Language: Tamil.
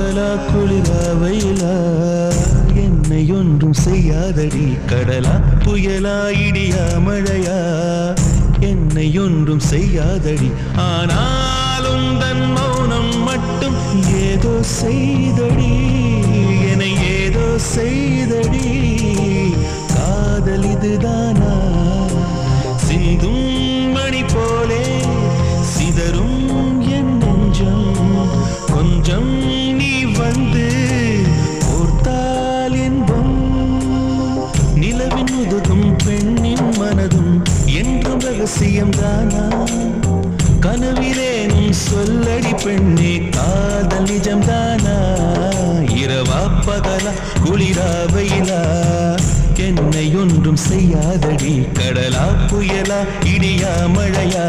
பகலா குளிரா வெயிலா என்னை ஒன்றும் செய்யாதடி கடலா புயலா இடியா மழையா என்னை ஒன்றும் செய்யாதடி. ஆனாலும் தன் மௌனம் மட்டும் ஏதோ செய்தடி என ஏதோ செய்தடி. காதல் இதுதானா? சிந்தும் மணி போலே சிதறும் என் நெஞ்சம். கொஞ்சம் பெண்ணின் மனதும் என்றும் ரகசியம் தானா? கனவிலேனும் சொல்லடி பெண்ணே காதல் நிஜம் தானா? இரவா பகலா குளிரா வெயிலா? என்னை ஒன்றும் செய்யாதடி கடலா புயலா இடியா மழையா?